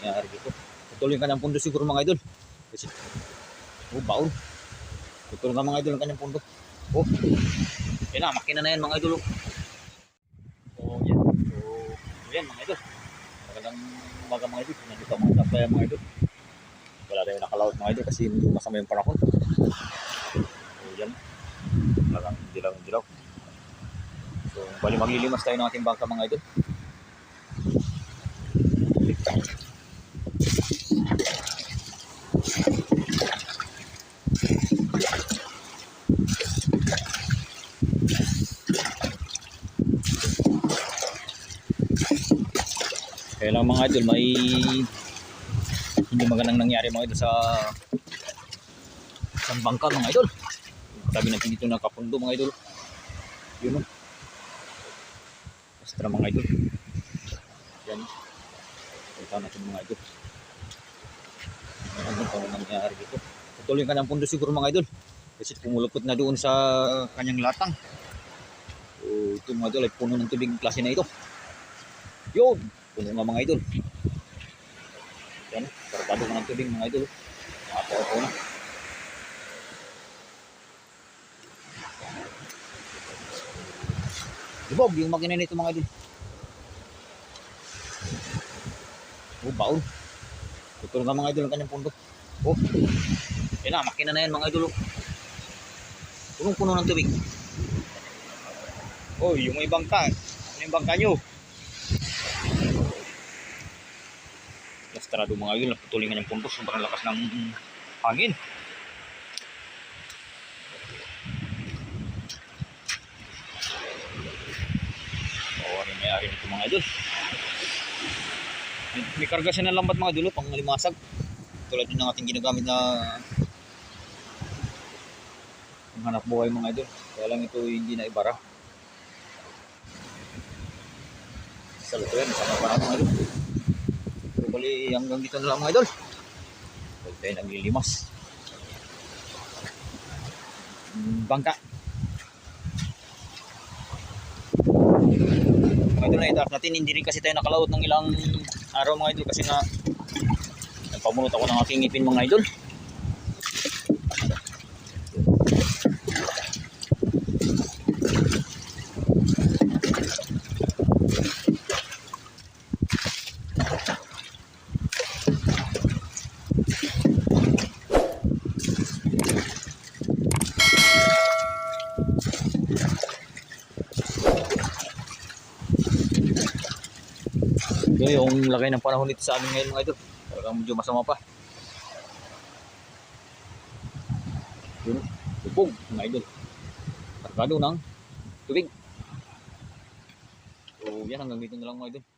nangyayari dito. Putulin ka ng pundo siguro mga idol. Kasi, oh, baon. Putulin ka mga idol ng kanyang pundo. Oh, yan na, makina na yan mga idol. Oh, oh yan. So, yan mga idol. Magandang umaga mga idol. Nandito ang mga tapaya mga idol. Wala tayong nakalaot mga idol kasi hindi masama yung panahon. So, yan. Talagang dilaw ang dilaw. So, bali maglilimas tayo ng ating bangka mga idol. Kaya lang mga idol, may hindi magandang nangyari mga idol sa sa bangka mga idol. Sabi natin dito nakapundo mga idol. Yun o. Basta mga idol. Yan. Punta natin mga idol. Ano pa nangyari dito. Patuloy ka ng pundo siguro mga idol. Kasi pumulupot na doon sa kanyang latang. So, ito mga idol ay puno ng tubig klase na ito. Yun! Puno nga mga idol. Yan. Kargado ka ng tubig mga idol. Nakapo na. Ibog, yung makina nito mga idol. Oh, baon. Tutulong nga mga idol ang kanyang pundo. Oh, yan na, makina na yan mga idol. oh. Punong-puno ng tubig. Oh, yung may bangka. Ano yung bangka nyo? Lastrado mga idol, naputulin nga ng pundo. Sobrang lakas ng hangin. Oo, ano may ari nito mga idol. May, may karga siya ng lambat mga idol, oh, pang limasag. Tulad yun ng ating ginagamit na hanap buhay mga idol. Kaya lang ito hindi na ibara. Sa luto yan, pa na mga idol. Bali hanggang dito na lang mga idol. Huwag tayo naglilimas. Mm, Bangka. mga idol na itaas natin hindi rin kasi tayo nakalaot ng ilang araw mga idol kasi nga nagpamunot ako ng aking ngipin mga idol ito yung lagay ng panahon nito sa amin ngayon mga idol. Talagang medyo masama pa. Yun lubog mga idol. Kargado ng tubig. So yan hanggang dito na lang mga idol